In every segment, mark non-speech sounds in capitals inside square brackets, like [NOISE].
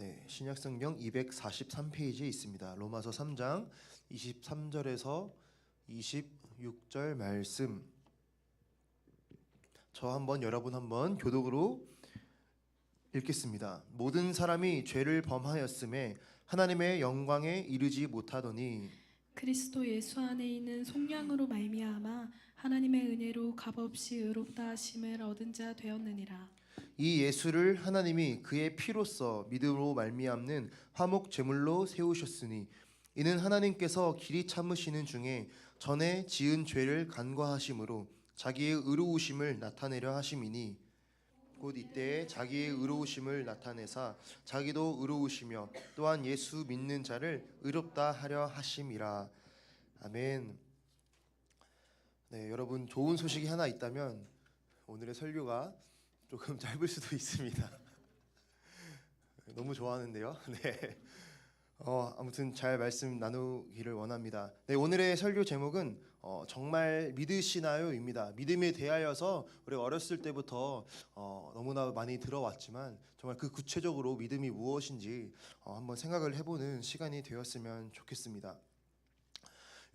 네, 신약성경 243페이지에 있습니다. 로마서 3장 23절에서 26절 말씀. 저 한번 여러분 한번 교독으로 읽겠습니다. 모든 사람이 죄를 범하였음에 하나님의 영광에 이르지 못하더니 그리스도 예수 안에 있는 속량으로 말미암아 하나님의 은혜로 값없이 의롭다 하심을 얻은 자 되었느니라. 이 예수를 하나님이 그의 피로써 믿음으로 말미암는 화목 제물로 세우셨으니 이는 하나님께서 길이 참으시는 중에 전에 지은 죄를 간과하심으로 자기의 의로우심을 나타내려 하심이니 곧 이때에 자기의 의로우심을 나타내사 자기도 의로우시며 또한 예수 믿는 자를 의롭다 하려 하심이라 아멘. 네, 여러분 좋은 소식이 하나 있다면 오늘의 설교가 조금 [LAUGHS] 짧을 수도 있습니다. 너무 좋아하는데요. [LAUGHS] 네. 어, 아무튼 잘 말씀 나누기를 원합니다. 네, 오늘의 설교 제목은 어, 정말 믿으시나요입니다. 믿음에 대하여서 우리 어렸을 때부터 어, 너무나 많이 들어왔지만 정말 그 구체적으로 믿음이 무엇인지 어, 한번 생각을 해보는 시간이 되었으면 좋겠습니다.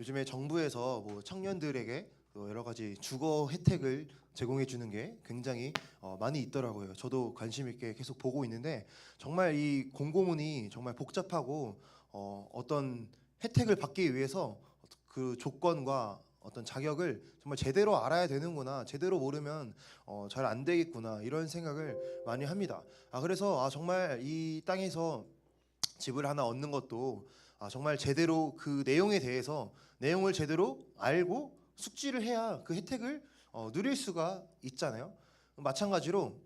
요즘에 정부에서 뭐 청년들에게 또 여러 가지 주거 혜택을 제공해 주는 게 굉장히 어, 많이 있더라고요. 저도 관심 있게 계속 보고 있는데 정말 이 공고문이 정말 복잡하고 어, 어떤 혜택을 받기 위해서 그 조건과 어떤 자격을 정말 제대로 알아야 되는구나 제대로 모르면 어, 잘 안 되겠구나 이런 생각을 많이 합니다. 아 그래서 아 정말 이 땅에서 집을 하나 얻는 것도 아, 정말 제대로 그 내용에 대해서 내용을 제대로 알고 숙지를 해야 그 혜택을 어, 누릴 수가 있잖아요. 마찬가지로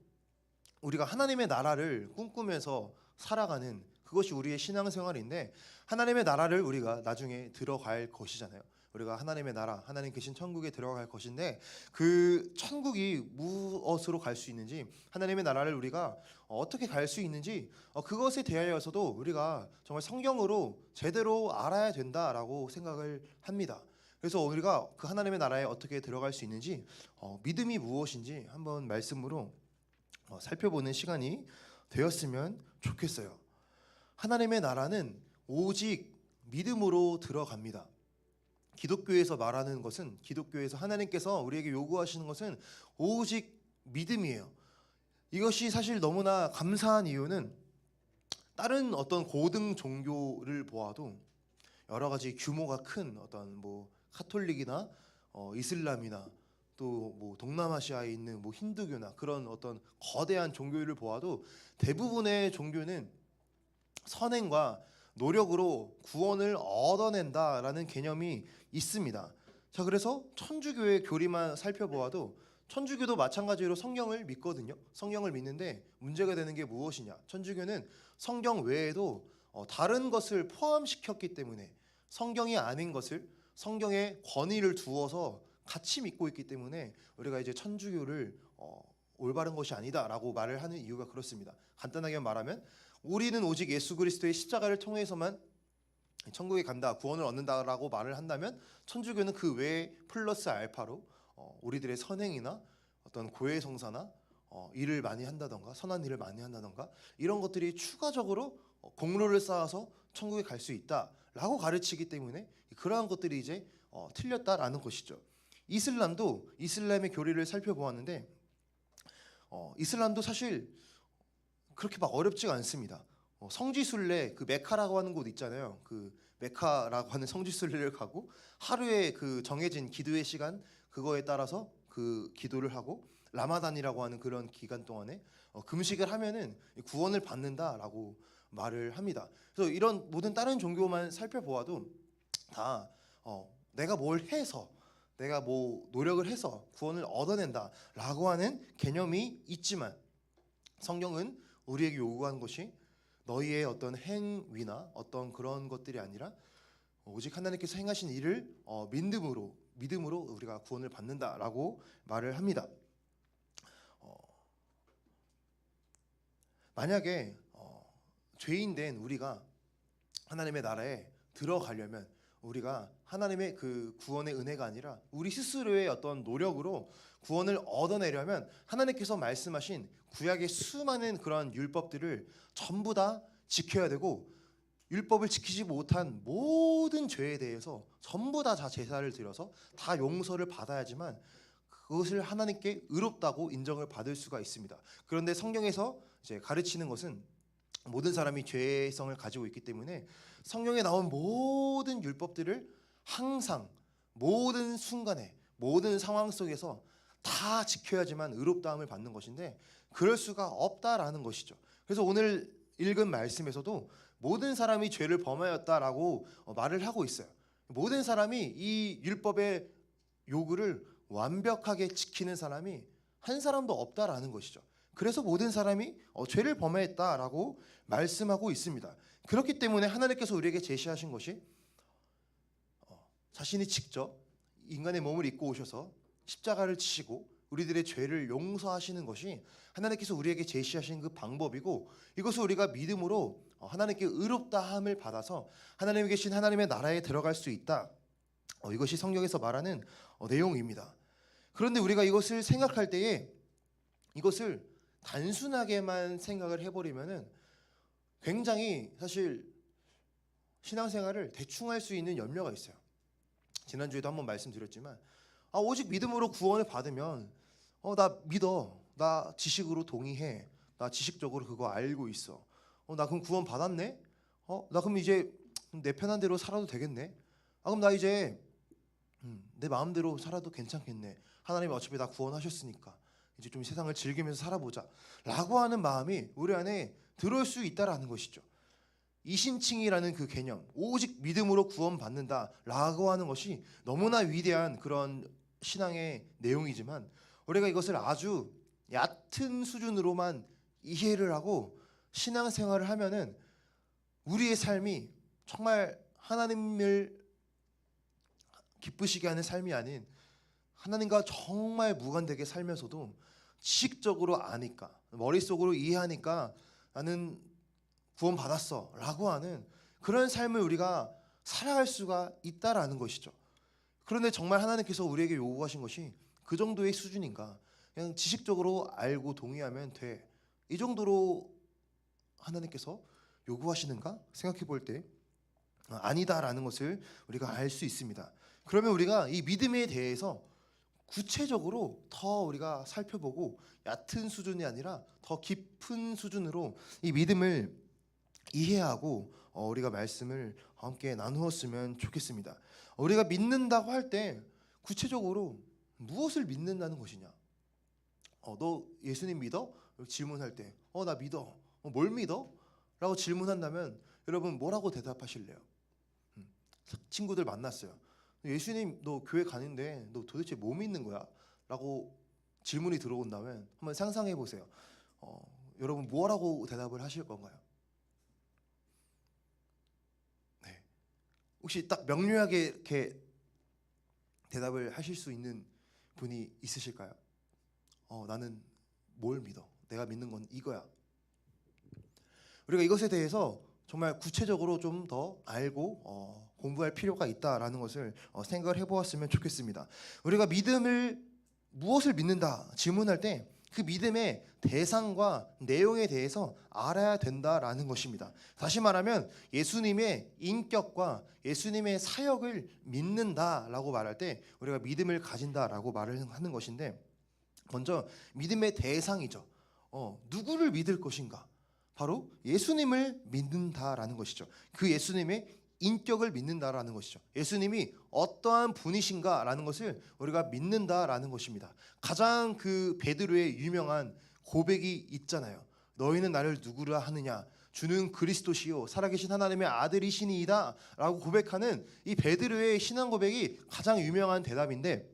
우리가 하나님의 나라를 꿈꾸면서 살아가는 그것이 우리의 신앙생활인데 하나님의 나라를 우리가 나중에 들어갈 것이잖아요. 우리가 하나님의 나라, 하나님 계신 천국에 들어갈 것인데 그 천국이 무엇으로 갈 수 있는지 하나님의 나라를 우리가 어떻게 갈 수 있는지 어, 그것에 대하여서도 우리가 정말 성경으로 제대로 알아야 된다라고 생각을 합니다. 그래서 우리가 그 하나님의 나라에 어떻게 들어갈 수 있는지 어, 믿음이 무엇인지 한번 말씀으로 어, 살펴보는 시간이 되었으면 좋겠어요. 하나님의 나라는 오직 믿음으로 들어갑니다. 기독교에서 말하는 것은 기독교에서 하나님께서 우리에게 요구하시는 것은 오직 믿음이에요. 이것이 사실 너무나 감사한 이유는 다른 어떤 고등 종교를 보아도 여러 가지 규모가 큰 어떤 뭐 카톨릭이나 어, 이슬람이나 또 뭐 동남아시아에 있는 뭐 힌두교나 그런 어떤 거대한 종교를 보아도 대부분의 종교는 선행과 노력으로 구원을 얻어낸다라는 개념이 있습니다. 자, 그래서 천주교의 교리만 살펴보아도 천주교도 마찬가지로 성경을 믿거든요. 성경을 믿는데 문제가 되는 게 무엇이냐? 천주교는 성경 외에도 어, 다른 것을 포함시켰기 때문에 성경이 아닌 것을 성경에 권위를 두어서 같이 믿고 있기 때문에 우리가 이제 천주교를 어, 올바른 것이 아니다라고 말을 하는 이유가 그렇습니다. 간단하게 말하면 우리는 오직 예수 그리스도의 십자가를 통해서만 천국에 간다, 구원을 얻는다라고 말을 한다면 천주교는 그 외에 플러스 알파로 어, 우리들의 선행이나 어떤 고해 성사나 어, 일을 많이 한다던가 선한 일을 많이 한다던가 이런 것들이 추가적으로 어, 공로를 쌓아서 천국에 갈 수 있다 라고 가르치기 때문에 그러한 것들이 이제 어, 틀렸다라는 것이죠. 이슬람도 이슬람의 교리를 살펴보았는데 어, 이슬람도 사실 그렇게 막 어렵지가 않습니다. 어, 성지순례 그 메카라고 하는 곳 있잖아요. 그 메카라고 하는 성지순례를 가고 하루에 그 정해진 기도의 시간 그거에 따라서 그 기도를 하고 라마단이라고 하는 그런 기간 동안에 어, 금식을 하면은 구원을 받는다라고 말을 합니다. 그래서 이런 모든 다른 종교만 살펴보아도 다 어, 내가 뭘 해서 내가 뭐 노력을 해서 구원을 얻어낸다라고 하는 개념이 있지만 성경은 우리에게 요구하는 것이 너희의 어떤 행위나 어떤 그런 것들이 아니라 오직 하나님께서 행하신 일을 어, 믿음으로 믿음으로 우리가 구원을 받는다라고 말을 합니다. 어, 만약에 어, 죄인된 우리가 하나님의 나라에 들어가려면 우리가 하나님의 그 구원의 은혜가 아니라 우리 스스로의 어떤 노력으로 구원을 얻어내려면 하나님께서 말씀하신 구약의 수많은 그런 율법들을 전부 다 지켜야 되고 율법을 지키지 못한 모든 죄에 대해서 전부 다, 다 제사를 드려서 다 용서를 받아야지만 그것을 하나님께 의롭다고 인정을 받을 수가 있습니다. 그런데 성경에서 이제 가르치는 것은 모든 사람이 죄성을 가지고 있기 때문에 성경에 나온 모든 율법들을 항상 모든 순간에 모든 상황 속에서 다 지켜야지만 의롭다함을 받는 것인데 그럴 수가 없다라는 것이죠. 그래서 오늘 읽은 말씀에서도 모든 사람이 죄를 범하였다라고 어, 말을 하고 있어요. 모든 사람이 이 율법의 요구를 완벽하게 지키는 사람이 한 사람도 없다라는 것이죠. 그래서 모든 사람이 어, 죄를 범했다라고 말씀하고 있습니다. 그렇기 때문에 하나님께서 우리에게 제시하신 것이 어, 자신이 직접 인간의 몸을 입고 오셔서 십자가를 치시고 우리들의 죄를 용서하시는 것이 하나님께서 우리에게 제시하신 그 방법이고 이것을 우리가 믿음으로 어, 하나님께 의롭다함을 받아서 하나님에 계신 하나님의 나라에 들어갈 수 있다. 어, 이것이 성경에서 말하는 어, 내용입니다. 그런데 우리가 이것을 생각할 때에 이것을 단순하게만 생각을 해버리면은 굉장히 사실 신앙생활을 대충 할 수 있는 염려가 있어요. 지난주에도 한번 말씀드렸지만 아, 오직 믿음으로 구원을 받으면 어, 나 믿어. 나 지식으로 동의해. 나 지식적으로 그거 알고 있어. 어, 나 그럼 구원 받았네? 어, 나 그럼 이제 내 편한 대로 살아도 되겠네? 아, 그럼 나 이제 음, 내 마음대로 살아도 괜찮겠네. 하나님이 어차피 나 구원하셨으니까 이제 좀 세상을 즐기면서 살아보자. 라고 하는 마음이 우리 안에 들어올 수 있다라는 것이죠. 이신칭이라는 그 개념, 오직 믿음으로 구원받는다라고 하는 것이 너무나 위대한 그런 신앙의 내용이지만 우리가 이것을 아주 얕은 수준으로만 이해를 하고 신앙생활을 하면은 우리의 삶이 정말 하나님을 기쁘시게 하는 삶이 아닌 하나님과 정말 무관되게 살면서도 지식적으로 아니까 머릿속으로 이해하니까 나는 구원 받았어 라고 하는 그런 삶을 우리가 살아갈 수가 있다라는 것이죠. 그런데 정말 하나님께서 우리에게 요구하신 것이 그 정도의 수준인가? 그냥 지식적으로 알고 동의하면 돼. 이 정도로 하나님께서 요구하시는가? 생각해 볼 때 아니다라는 것을 우리가 알 수 있습니다. 그러면 우리가 이 믿음에 대해서 구체적으로 더 우리가 살펴보고 얕은 수준이 아니라 더 깊은 수준으로 이 믿음을 이해하고 어, 우리가 말씀을 함께 나누었으면 좋겠습니다. 어, 우리가 믿는다고 할 때 구체적으로 무엇을 믿는다는 것이냐? 어, 너 예수님 믿어? 질문할 때, 어, 나 믿어. 어, 뭘 믿어? 라고 질문한다면 여러분 뭐라고 대답하실래요? 음, 친구들 만났어요. 예수님 너 교회 가는데 너 도대체 뭐 믿는 거야? 라고 질문이 들어온다면 한번 상상해 보세요. 어, 여러분 뭐라고 대답을 하실 건가요? 네. 혹시 딱 명료하게 이렇게 대답을 하실 수 있는 분이 있으실까요? 어, 나는 뭘 믿어? 내가 믿는 건 이거야. 우리가 이것에 대해서 정말 구체적으로 좀 더 알고 어, 공부할 필요가 있다라는 것을 어, 생각을 해보았으면 좋겠습니다. 우리가 믿음을 무엇을 믿는다 질문할 때 그 믿음의 대상과 내용에 대해서 알아야 된다라는 것입니다. 다시 말하면 예수님의 인격과 예수님의 사역을 믿는다라고 말할 때 우리가 믿음을 가진다라고 말을 하는 것인데 먼저 믿음의 대상이죠. 어, 누구를 믿을 것인가? 바로 예수님을 믿는다라는 것이죠. 그 예수님의 인격을 믿는다라는 것이죠. 예수님이 어떠한 분이신가라는 것을 우리가 믿는다라는 것입니다. 가장 그 베드로의 유명한 고백이 있잖아요. 너희는 나를 누구라 하느냐? 주는 그리스도시요 살아계신 하나님의 아들이시니이다라고 고백하는 이 베드로의 신앙 고백이 가장 유명한 대답인데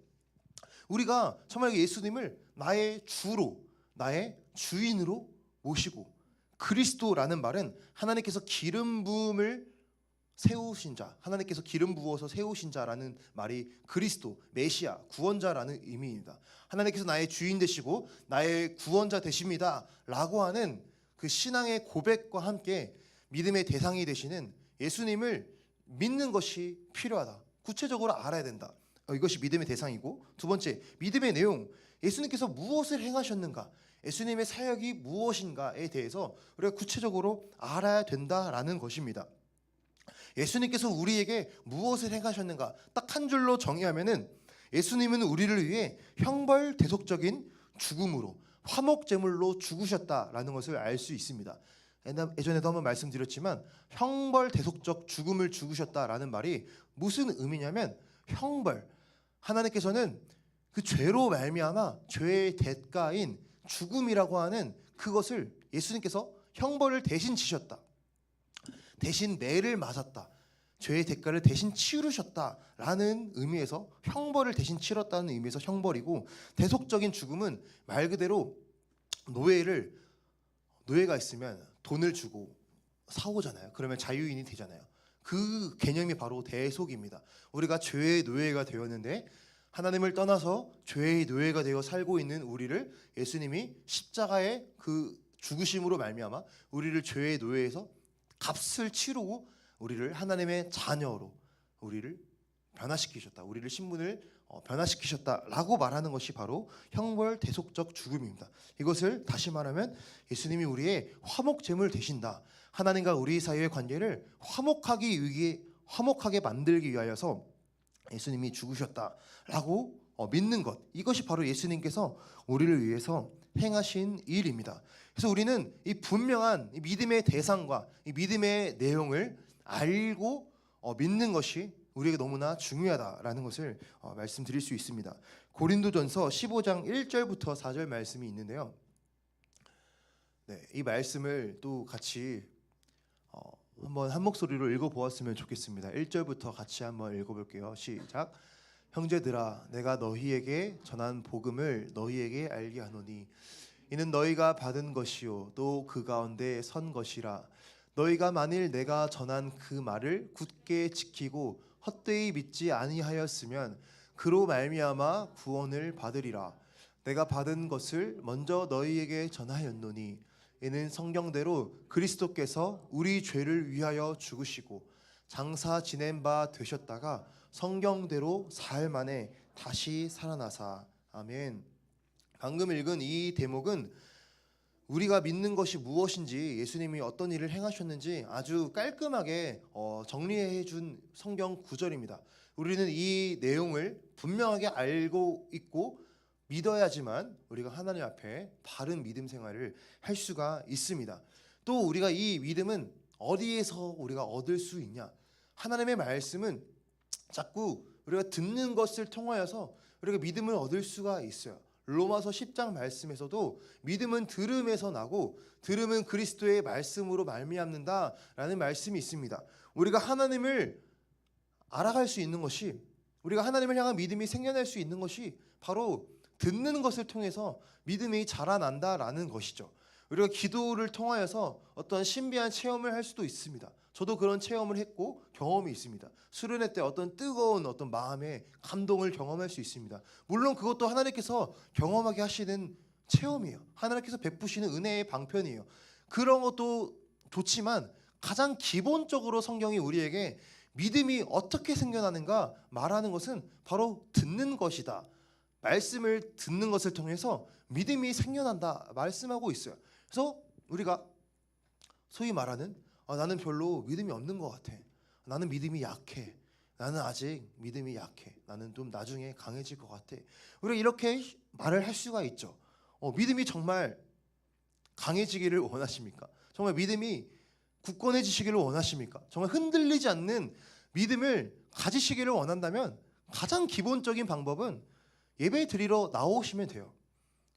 우리가 정말 예수님을 나의 주로 나의 주인으로 모시고 그리스도라는 말은 하나님께서 기름 부음을 세우신 자, 하나님께서 기름 부어서 세우신 자라는 말이 그리스도, 메시아, 구원자라는 의미입니다. 하나님께서 나의 주인 되시고 나의 구원자 되십니다라고 하는 그 신앙의 고백과 함께 믿음의 대상이 되시는 예수님을 믿는 것이 필요하다. 구체적으로 알아야 된다. 어, 이것이 믿음의 대상이고 두 번째 믿음의 내용. 예수님께서 무엇을 행하셨는가? 예수님의 사역이 무엇인가에 대해서 우리가 구체적으로 알아야 된다라는 것입니다. 예수님께서 우리에게 무엇을 행하셨는가 딱 한 줄로 정의하면은 예수님은 우리를 위해 형벌 대속적인 죽음으로 화목 제물로 죽으셨다라는 것을 알 수 있습니다. 예전에도 한번 말씀드렸지만 형벌 대속적 죽음을 죽으셨다라는 말이 무슨 의미냐면 형벌 하나님께서는 그 죄로 말미암아 죄의 대가인 죽음이라고 하는 그것을 예수님께서 형벌을 대신 지셨다. 대신 매를 맞았다. 죄의 대가를 대신 치르셨다라는 의미에서 형벌을 대신 치렀다는 의미에서 형벌이고 대속적인 죽음은 말 그대로 노예를 노예가 있으면 돈을 주고 사오잖아요. 그러면 자유인이 되잖아요. 그 개념이 바로 대속입니다. 우리가 죄의 노예가 되었는데 하나님을 떠나서 죄의 노예가 되어 살고 있는 우리를 예수님이 십자가의 그 죽으심으로 말미암아 우리를 죄의 노예에서 값을 치르고 우리를 하나님의 자녀로 우리를 변화시키셨다. 우리를 신분을 어, 변화시키셨다라고 말하는 것이 바로 형벌 대속적 죽음입니다. 이것을 다시 말하면 예수님이 우리의 화목 제물 되신다. 하나님과 우리 사이의 관계를 화목하기 위해 화목하게 만들기 위하여서 예수님이 죽으셨다라고 어, 믿는 것 이것이 바로 예수님께서 우리를 위해서 행하신 일입니다. 그래서 우리는 이 분명한 이 믿음의 대상과 이 믿음의 내용을 알고 어, 믿는 것이 우리에게 너무나 중요하다라는 것을 어, 말씀드릴 수 있습니다. 고린도전서 15장 1절부터 4절 말씀이 있는데요. 네, 이 말씀을 또 같이 어, 한번 한 목소리로 읽어 보았으면 좋겠습니다. 1절부터 같이 한번 읽어 볼게요. 시작. 형제들아 내가 너희에게 전한 복음을 너희에게 알게 하노니 이는 너희가 받은 것이요 또 그 가운데 선 것이라. 너희가 만일 내가 전한 그 말을 굳게 지키고 헛되이 믿지 아니하였으면 그로 말미암아 구원을 받으리라. 내가 받은 것을 먼저 너희에게 전하였노니 이는 성경대로 그리스도께서 우리 죄를 위하여 죽으시고 장사 지낸 바 되셨다가 성경대로 사흘 만에 다시 살아나사 아멘. 방금 읽은 이 대목은 우리가 믿는 것이 무엇인지 예수님이 어떤 일을 행하셨는지 아주 깔끔하게 어, 정리해 준 성경 구절입니다. 우리는 이 내용을 분명하게 알고 있고 믿어야지만 우리가 하나님 앞에 바른 믿음 생활을 할 수가 있습니다. 또 우리가 이 믿음은 어디에서 우리가 얻을 수 있냐? 하나님의 말씀은 자꾸 우리가 듣는 것을 통하여서 우리가 믿음을 얻을 수가 있어요. 로마서 10장 말씀에서도 믿음은 들음에서 나고 들음은 그리스도의 말씀으로 말미암는다라는 말씀이 있습니다. 우리가 하나님을 알아갈 수 있는 것이 우리가 하나님을 향한 믿음이 생겨날 수 있는 것이 바로 듣는 것을 통해서 믿음이 자라난다라는 것이죠. 우리가 기도를 통하여서 어떤 신비한 체험을 할 수도 있습니다. 저도 그런 체험을 했고 경험이 있습니다. 수련회 때 어떤 뜨거운 어떤 마음의 감동을 경험할 수 있습니다. 물론 그것도 하나님께서 경험하게 하시는 체험이에요. 하나님께서 베푸시는 은혜의 방편이에요. 그런 것도 좋지만 가장 기본적으로 성경이 우리에게 믿음이 어떻게 생겨나는가 말하는 것은 바로 듣는 것이다. 말씀을 듣는 것을 통해서 믿음이 생겨난다 말씀하고 있어요. 그래서 우리가 소위 말하는 아, 나는 별로 믿음이 없는 것 같아. 나는 믿음이 약해. 나는 아직 믿음이 약해. 나는 좀 나중에 강해질 것 같아. 우리가 이렇게 말을 할 수가 있죠. 어, 믿음이 정말 강해지기를 원하십니까? 정말 믿음이 굳건해지시기를 원하십니까? 정말 흔들리지 않는 믿음을 가지시기를 원한다면 가장 기본적인 방법은 예배 드리러 나오시면 돼요.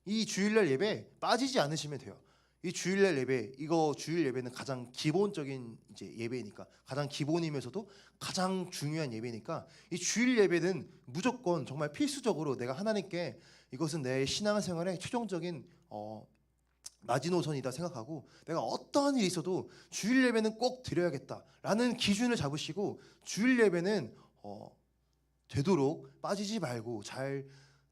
이 주일날 예배 빠지지 않으시면 돼요. 이 주일날 예배 이거 주일 예배는 가장 기본적인 이제 예배니까 가장 기본이면서도 가장 중요한 예배니까 이 주일 예배는 무조건 정말 필수적으로 내가 하나님께 이것은 내 신앙생활의 최종적인 어, 마지노선이다 생각하고 내가 어떠한 일이 있어도 주일 예배는 꼭 드려야겠다라는 기준을 잡으시고 주일 예배는 어, 되도록 빠지지 말고 잘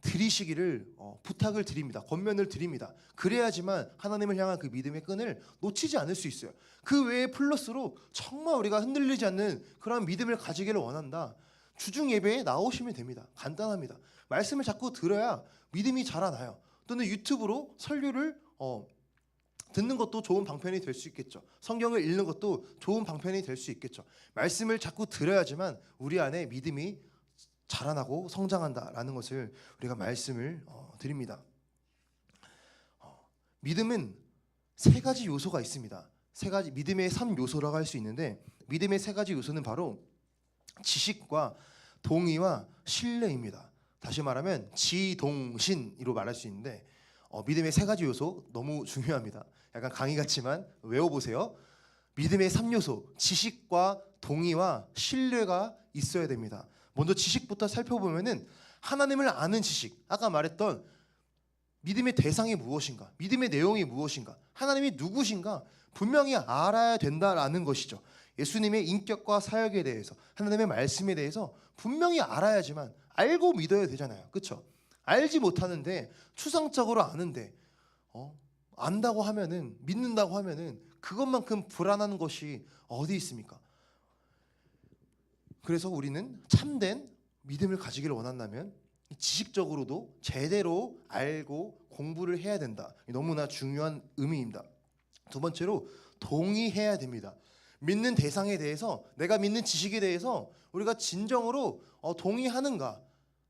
드리시기를 어, 부탁을 드립니다. 권면을 드립니다. 그래야지만 하나님을 향한 그 믿음의 끈을 놓치지 않을 수 있어요. 그 외에 플러스로 정말 우리가 흔들리지 않는 그런 믿음을 가지기를 원한다. 주중 예배에 나오시면 됩니다. 간단합니다. 말씀을 자꾸 들어야 믿음이 자라나요. 또는 유튜브로 설교를 어, 듣는 것도 좋은 방편이 될 수 있겠죠. 성경을 읽는 것도 좋은 방편이 될 수 있겠죠. 말씀을 자꾸 들어야지만 우리 안에 믿음이 자라나고 성장한다라는 것을 우리가 말씀을 어, 드립니다. 어, 믿음은 세 가지 요소가 있습니다. 세 가지 믿음의 삼 요소라고 할 수 있는데 믿음의 세 가지 요소는 바로 지식과 동의와 신뢰입니다. 다시 말하면 지동신으로 말할 수 있는데 어, 믿음의 세 가지 요소 너무 중요합니다. 약간 강의 같지만 외워보세요. 믿음의 삼 요소 지식과 동의와 신뢰가 있어야 됩니다. 먼저 지식부터 살펴보면은 하나님을 아는 지식. 아까 말했던 믿음의 대상이 무엇인가, 믿음의 내용이 무엇인가, 하나님이 누구신가 분명히 알아야 된다라는 것이죠. 예수님의 인격과 사역에 대해서, 하나님의 말씀에 대해서 분명히 알아야지만 알고 믿어야 되잖아요. 그렇죠? 알지 못하는데 추상적으로 아는데 어? 안다고 하면은 믿는다고 하면은 그것만큼 불안한 것이 어디 있습니까? 그래서 우리는 참된 믿음을 가지기를 원한다면 지식적으로도 제대로 알고 공부를 해야 된다. 너무나 중요한 의미입니다. 두 번째로 동의해야 됩니다. 믿는 대상에 대해서 내가 믿는 지식에 대해서 우리가 진정으로 어, 동의하는가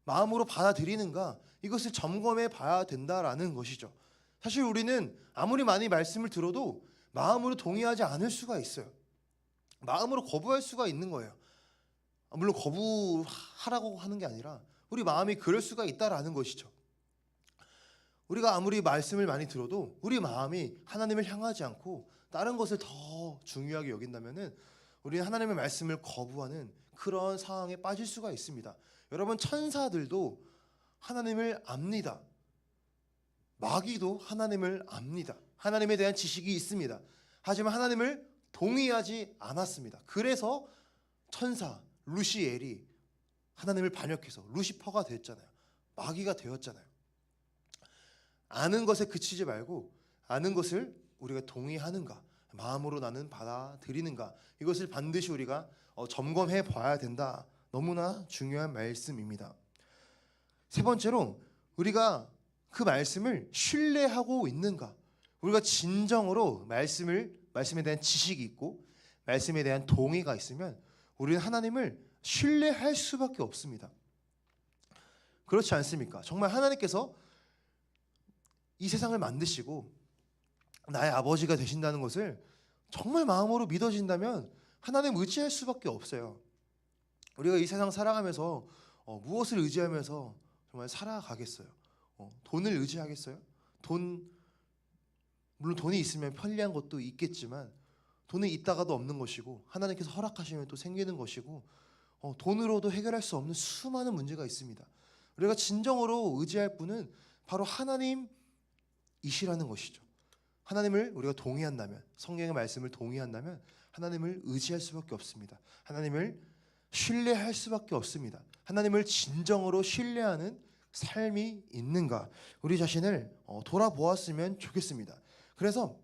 마음으로 받아들이는가 이것을 점검해 봐야 된다라는 것이죠. 사실 우리는 아무리 많이 말씀을 들어도 마음으로 동의하지 않을 수가 있어요. 마음으로 거부할 수가 있는 거예요. 아, 물론 거부하라고 하는 게 아니라 우리 마음이 그럴 수가 있다라는 것이죠. 우리가 아무리 말씀을 많이 들어도 우리 마음이 하나님을 향하지 않고 다른 것을 더 중요하게 여긴다면은 우리는 하나님의 말씀을 거부하는 그런 상황에 빠질 수가 있습니다. 여러분 천사들도 하나님을 압니다. 마귀도 하나님을 압니다. 하나님에 대한 지식이 있습니다. 하지만 하나님을 동의하지 않았습니다. 그래서 천사 루시엘이 하나님을 반역해서 루시퍼가 됐잖아요. 마귀가 되었잖아요. 아는 것에 그치지 말고 아는 것을 우리가 동의하는가 마음으로 나는 받아들이는가 이것을 반드시 우리가 어, 점검해 봐야 된다. 너무나 중요한 말씀입니다. 세 번째로 우리가 그 말씀을 신뢰하고 있는가? 우리가 진정으로 말씀을 말씀에 대한 지식이 있고 말씀에 대한 동의가 있으면 우리는 하나님을 신뢰할 수밖에 없습니다. 그렇지 않습니까? 정말 하나님께서 이 세상을 만드시고 나의 아버지가 되신다는 것을 정말 마음으로 믿어진다면 하나님 의지할 수밖에 없어요. 우리가 이 세상 살아가면서 어, 무엇을 의지하면서 정말 살아가겠어요? 어, 돈을 의지하겠어요? 돈 물론 돈이 있으면 편리한 것도 있겠지만 돈은 있다가도 없는 것이고 하나님께서 허락하시면 또 생기는 것이고 어, 돈으로도 해결할 수 없는 수많은 문제가 있습니다. 우리가 진정으로 의지할 분은 바로 하나님이시라는 것이죠. 하나님을 우리가 동의한다면 성경의 말씀을 동의한다면 하나님을 의지할 수밖에 없습니다. 하나님을 신뢰할 수밖에 없습니다. 하나님을 진정으로 신뢰하는 삶이 있는가 우리 자신을 어, 돌아보았으면 좋겠습니다. 그래서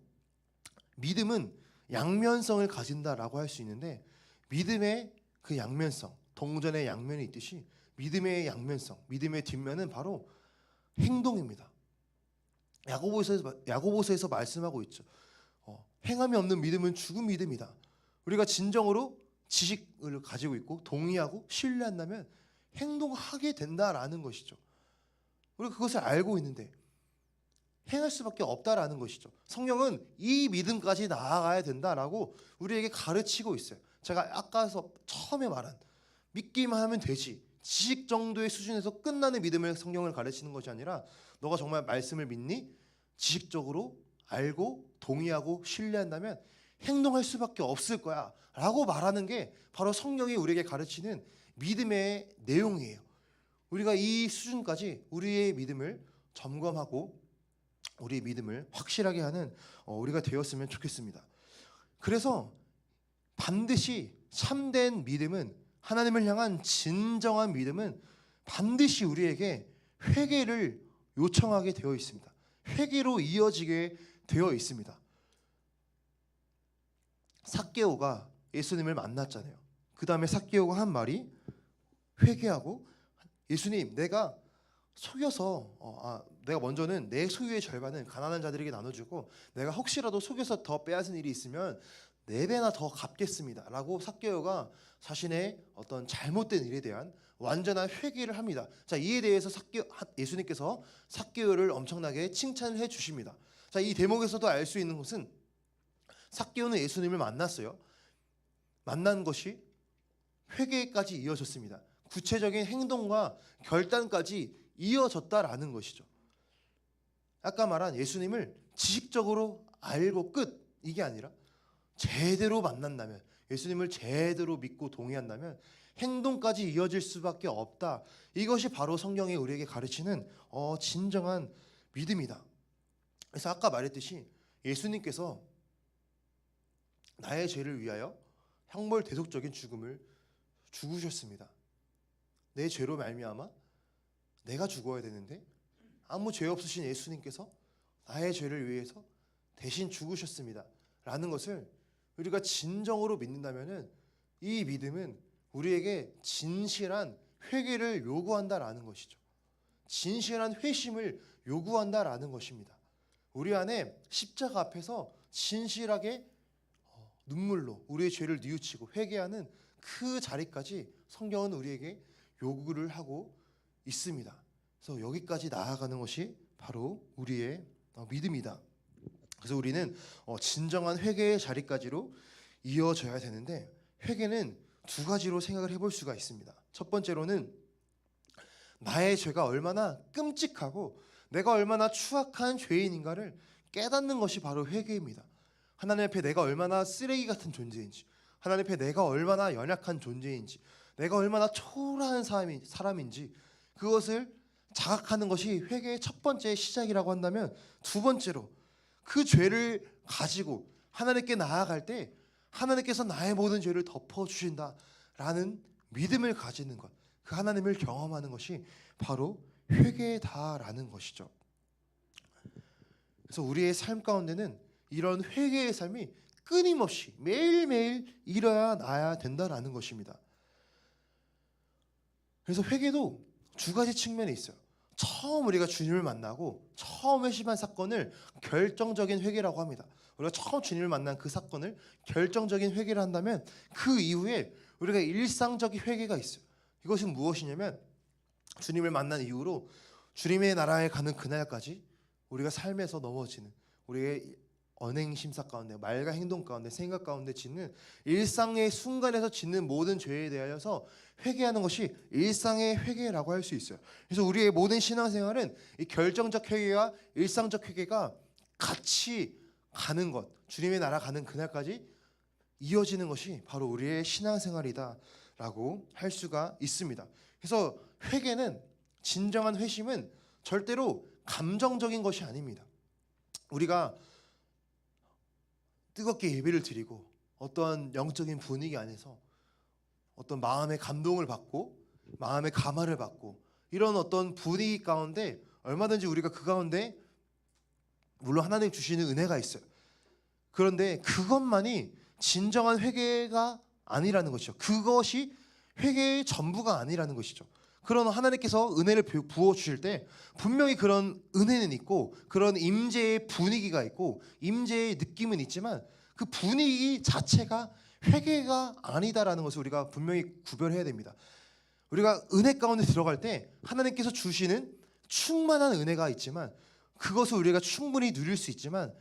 믿음은 양면성을 가진다라고 할 수 있는데 믿음의 그 양면성 동전의 양면이 있듯이 믿음의 양면성 믿음의 뒷면은 바로 행동입니다. 야고보서에서 야고보서에서 말씀하고 있죠. 어, 행함이 없는 믿음은 죽은 믿음이다. 우리가 진정으로 지식을 가지고 있고 동의하고 신뢰한다면 행동하게 된다라는 것이죠. 우리가 그것을 알고 있는데 행할 수밖에 없다라는 것이죠. 성경은 이 믿음까지 나아가야 된다라고 우리에게 가르치고 있어요. 제가 아까서 처음에 말한 믿기만 하면 되지. 지식 정도의 수준에서 끝나는 믿음을 성경을 가르치는 것이 아니라 너가 정말 말씀을 믿니? 지식적으로 알고 동의하고 신뢰한다면 행동할 수밖에 없을 거야 라고 말하는 게 바로 성경이 우리에게 가르치는 믿음의 내용이에요. 우리가 이 수준까지 우리의 믿음을 점검하고 우리의 믿음을 확실하게 하는 어, 우리가 되었으면 좋겠습니다. 그래서 반드시 참된 믿음은 하나님을 향한 진정한 믿음은 반드시 우리에게 회개를 요청하게 되어 있습니다. 회개로 이어지게 되어 있습니다. 삭개오가 예수님을 만났잖아요. 그 다음에 삭개오가 한 말이 회개하고 예수님 내가 속여서 어, 아, 내가 먼저는 내 소유의 절반을 가난한 자들에게 나눠주고 내가 혹시라도 속여서 더 빼앗은 일이 있으면 네 배나 더 갚겠습니다라고 삭개오가 자신의 어떤 잘못된 일에 대한 완전한 회개를 합니다. 자 이에 대해서 삭개 예수님께서 삭개오를 엄청나게 칭찬을 해 주십니다. 자이 대목에서도 알 수 있는 것은 삭개오는 예수님을 만났어요. 만난 것이 회개까지 이어졌습니다. 구체적인 행동과 결단까지 이어졌다라는 것이죠. 아까 말한 예수님을 지식적으로 알고 끝 이게 아니라 제대로 만난다면 예수님을 제대로 믿고 동의한다면 행동까지 이어질 수밖에 없다. 이것이 바로 성경이 우리에게 가르치는 어, 진정한 믿음이다. 그래서 아까 말했듯이 예수님께서 나의 죄를 위하여 형벌 대속적인 죽음을 죽으셨습니다. 내 죄로 말미암아 내가 죽어야 되는데 아무 죄 없으신 예수님께서 나의 죄를 위해서 대신 죽으셨습니다. 라는 것을 우리가 진정으로 믿는다면은 이 믿음은 우리에게 진실한 회개를 요구한다라는 것이죠. 진실한 회심을 요구한다라는 것입니다. 우리 안에 십자가 앞에서 진실하게 어, 눈물로 우리의 죄를 뉘우치고 회개하는 그 자리까지 성경은 우리에게 요구를 하고 있습니다. 그래서 여기까지 나아가는 것이 바로 우리의 어, 믿음이다. 그래서 우리는 어, 진정한 회개의 자리까지로 이어져야 되는데 회개는 두 가지로 생각을 해볼 수가 있습니다. 첫 번째로는 나의 죄가 얼마나 끔찍하고 내가 얼마나 추악한 죄인인가를 깨닫는 것이 바로 회개입니다. 하나님 앞에 내가 얼마나 쓰레기 같은 존재인지, 하나님 앞에 내가 얼마나 연약한 존재인지, 내가 얼마나 초라한 사람인지 그것을 자각하는 것이 회개의 첫 번째 시작이라고 한다면 두 번째로 그 죄를 가지고 하나님께 나아갈 때 하나님께서 나의 모든 죄를 덮어 주신다라는 믿음을 가지는 것, 그 하나님을 경험하는 것이 바로 회개다라는 것이죠. 그래서 우리의 삶 가운데는 이런 회개의 삶이 끊임없이 매일매일 일어야 나야 된다라는 것입니다. 그래서 회개도 두 가지 측면이 있어요. 처음 우리가 주님을 만나고 처음 회심한 사건을 결정적인 회개라고 합니다. 우리가 처음 주님을 만난 그 사건을 결정적인 회개를 한다면 그 이후에 우리가 일상적인 회개가 있어요. 이것은 무엇이냐면 주님을 만난 이후로 주님의 나라에 가는 그날까지 우리가 삶에서 넘어지는 우리의 언행 심사 가운데 말과 행동 가운데 생각 가운데 짓는 일상의 순간에서 짓는 모든 죄에 대하여서 회개하는 것이 일상의 회개라고 할 수 있어요. 그래서 우리의 모든 신앙생활은 이 결정적 회개와 일상적 회개가 같이 가는 것, 주님의 나라 가는 그날까지 이어지는 것이 바로 우리의 신앙생활이다라고 할 수가 있습니다. 그래서 회개는 진정한 회심은 절대로 감정적인 것이 아닙니다. 우리가 뜨겁게 예배를 드리고 어떠한 영적인 분위기 안에서 어떤 마음의 감동을 받고 마음의 감화를 받고 이런 어떤 분위기 가운데 얼마든지 우리가 그 가운데 물론 하나님 주시는 은혜가 있어요. 그런데 그것만이 진정한 회개가 아니라는 것이죠. 그것이 회개의 전부가 아니라는 것이죠. 그런 하나님께서 은혜를 부어 주실 때 분명히 그런 은혜는 있고 그런 임재의 분위기가 있고 임재의 느낌은 있지만 그 분위기 자체가 회개가 아니다라는 것을 우리가 분명히 구별해야 됩니다. 우리가 은혜 가운데 들어갈 때 하나님께서 주시는 충만한 은혜가 있지만 그것을 우리가 충분히 누릴 수 있지만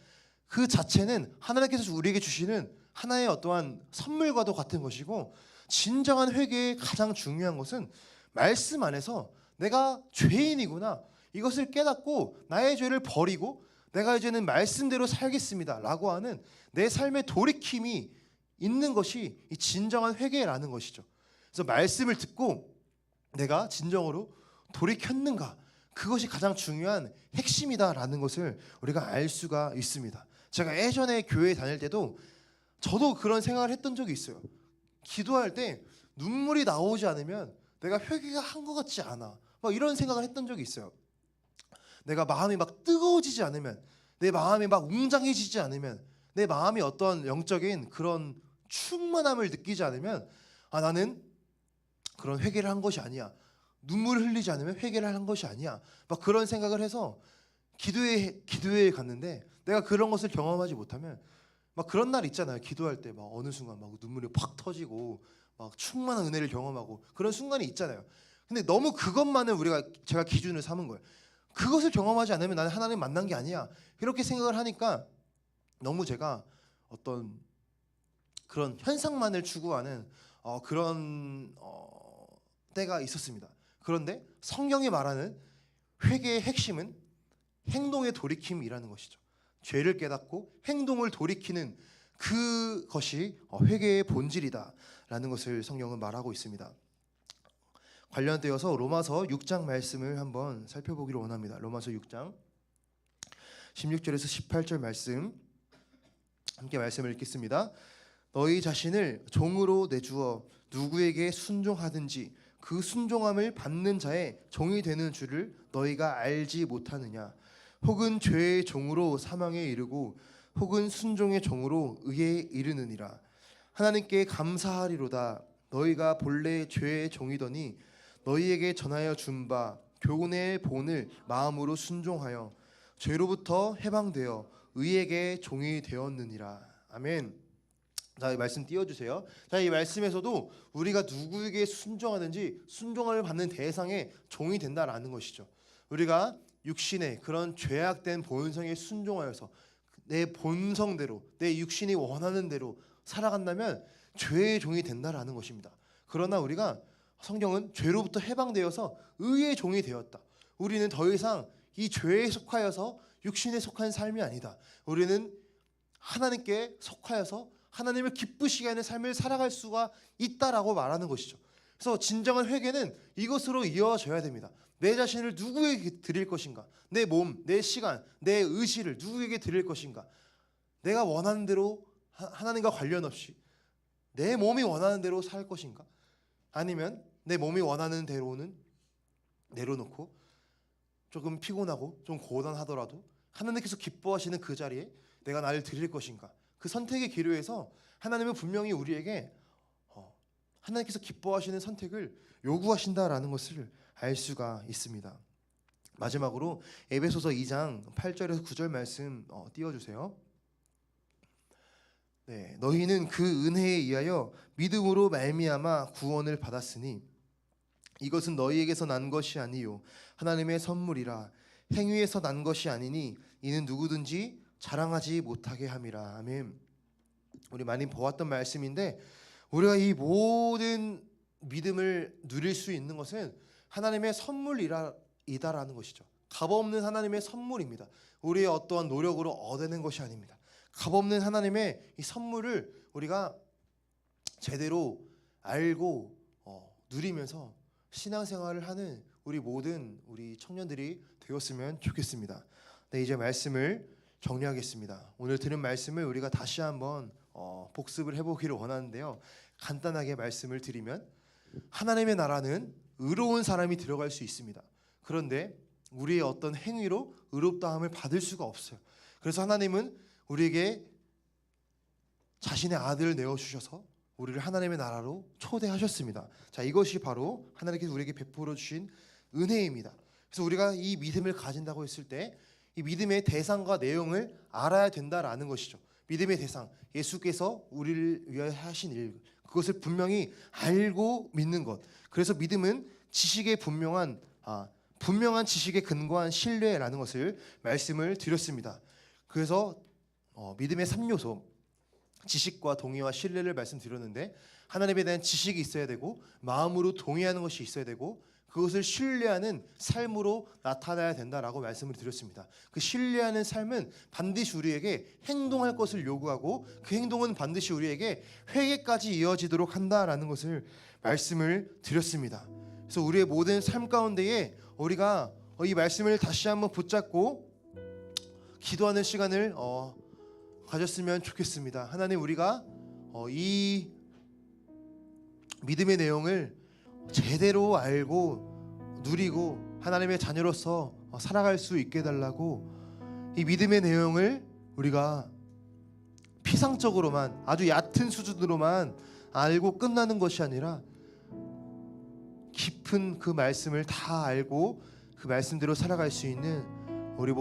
그 자체는 하나님께서 우리에게 주시는 하나의 어떠한 선물과도 같은 것이고 진정한 회개의 가장 중요한 것은 말씀 안에서 내가 죄인이구나 이것을 깨닫고 나의 죄를 버리고 내가 이제는 말씀대로 살겠습니다라고 하는 내 삶의 돌이킴이 있는 것이 이 진정한 회개라는 것이죠. 그래서 말씀을 듣고 내가 진정으로 돌이켰는가 그것이 가장 중요한 핵심이다라는 것을 우리가 알 수가 있습니다. 제가 예전에 교회 다닐 때도 저도 그런 생각을 했던 적이 있어요. 기도할 때 눈물이 나오지 않으면 내가 회개가 한 것 같지 않아. 막 이런 생각을 했던 적이 있어요. 내가 마음이 막 뜨거워지지 않으면 내 마음이 막 웅장해지지 않으면 내 마음이 어떤 영적인 그런 충만함을 느끼지 않으면 아 나는 그런 회개를 한 것이 아니야. 눈물을 흘리지 않으면 회개를 한 것이 아니야. 막 그런 생각을 해서 기도회 기도회에 갔는데 내가 그런 것을 경험하지 못하면 막 그런 날 있잖아요. 기도할 때 막 어느 순간 막 눈물이 팍 터지고 막 충만한 은혜를 경험하고 그런 순간이 있잖아요. 근데 너무 그것만을 우리가 제가 기준을 삼은 거예요. 그것을 경험하지 않으면 나는 하나님 만난 게 아니야. 이렇게 생각을 하니까 너무 제가 어떤 그런 현상만을 추구하는 어, 그런 어, 때가 있었습니다. 그런데 성경이 말하는 회개의 핵심은 행동의 돌이킴이라는 것이죠. 죄를 깨닫고 행동을 돌이키는 그것이 어, 회개의 본질이다라는 것을 성경은 말하고 있습니다. 관련되어서 로마서 6장 말씀을 한번 살펴보기를 원합니다. 로마서 6장 16절에서 18절 말씀 함께 말씀을 읽겠습니다. 너희 자신을 종으로 내주어 누구에게 순종하든지 그 순종함을 받는 자의 종이 되는 줄을 너희가 알지 못하느냐 혹은 죄의 종으로 사망에 이르고 혹은 순종의 종으로 의에 이르느니라 하나님께 감사하리로다 너희가 본래 죄의 종이더니 너희에게 전하여 준 바 교훈의 본을 마음으로 순종하여 죄로부터 해방되어 의에게 종이 되었느니라 아멘. 자, 이 말씀 띄워주세요. 자, 이 말씀에서도 우리가 누구에게 순종하는지 순종을 받는 대상의 종이 된다라는 것이죠. 우리가 육신의 그런 죄악된 본성에 순종하여서 내 본성대로 내 육신이 원하는 대로 살아간다면 죄의 종이 된다라는 것입니다. 그러나 우리가 성경은 죄로부터 해방되어서 의의 종이 되었다. 우리는 더 이상 이 죄에 속하여서 육신에 속한 삶이 아니다. 우리는 하나님께 속하여서 하나님을 기쁘시게 하는 삶을 살아갈 수가 있다라고 말하는 것이죠. 그래서 진정한 회개는 이것으로 이어져야 됩니다. 내 자신을 누구에게 드릴 것인가? 내 몸, 내 시간, 내 의지를 누구에게 드릴 것인가? 내가 원하는 대로 하- 하나님과 관련 없이 내 몸이 원하는 대로 살 것인가? 아니면 내 몸이 원하는 대로는 내려놓고 조금 피곤하고 좀 고단하더라도 하나님께서 기뻐하시는 그 자리에 내가 나를 드릴 것인가? 그 선택의 기로에서 하나님은 분명히 우리에게 어, 하나님께서 기뻐하시는 선택을 요구하신다라는 것을 알 수가 있습니다. 마지막으로 에베소서 2장 8절에서 9절 말씀 어, 띄워주세요. 네, 너희는 그 은혜에 의하여 믿음으로 말미암아 구원을 받았으니 이것은 너희에게서 난 것이 아니요 하나님의 선물이라 행위에서 난 것이 아니니 이는 누구든지 자랑하지 못하게 함이라 아멘. 우리 많이 보았던 말씀인데 우리가 이 모든 믿음을 누릴 수 있는 것은 하나님의 선물이다라는 것이죠. 값없는 하나님의 선물입니다. 우리의 어떠한 노력으로 얻어낸 것이 아닙니다. 값없는 하나님의 이 선물을 우리가 제대로 알고 어, 누리면서 신앙생활을 하는 우리 모든 우리 청년들이 되었으면 좋겠습니다. 네, 이제 말씀을 정리하겠습니다. 오늘 들은 말씀을 우리가 다시 한번 어, 복습을 해보기를 원하는데요. 간단하게 말씀을 드리면 하나님의 나라는 의로운 사람이 들어갈 수 있습니다. 그런데 우리의 어떤 행위로 의롭다함을 받을 수가 없어요. 그래서 하나님은 우리에게 자신의 아들을 내어 주셔서 우리를 하나님의 나라로 초대하셨습니다. 자, 이것이 바로 하나님께서 우리에게 베풀어 주신 은혜입니다. 그래서 우리가 이 믿음을 가진다고 했을 때 이 믿음의 대상과 내용을 알아야 된다라는 것이죠. 믿음의 대상, 예수께서 우리를 위하여 하신 일, 그것을 분명히 알고 믿는 것. 그래서 믿음은 지식의 분명한 아, 분명한 지식에 근거한 신뢰라는 것을 말씀을 드렸습니다. 그래서 어, 믿음의 3요소 지식과 동의와 신뢰를 말씀드렸는데 하나님에 대한 지식이 있어야 되고 마음으로 동의하는 것이 있어야 되고 그것을 신뢰하는 삶으로 나타나야 된다라고 말씀을 드렸습니다. 그 신뢰하는 삶은 반드시 우리에게 행동할 것을 요구하고 그 행동은 반드시 우리에게 회개까지 이어지도록 한다라는 것을 말씀을 드렸습니다. 그래서 우리의 모든 삶 가운데에 우리가 어, 이 말씀을 다시 한번 붙잡고 기도하는 시간을 어, 가졌으면 좋겠습니다. 하나님 우리가 어, 이 믿음의 내용을 제대로 알고 누리고 하나님의 자녀로서 어, 살아갈 수 있게 해달라고 이 믿음의 내용을 우리가 피상적으로만 아주 얕은 수준으로만 알고 끝나는 것이 아니라 깊은 그 말씀을 다 알고 그 말씀대로 살아갈 수 있는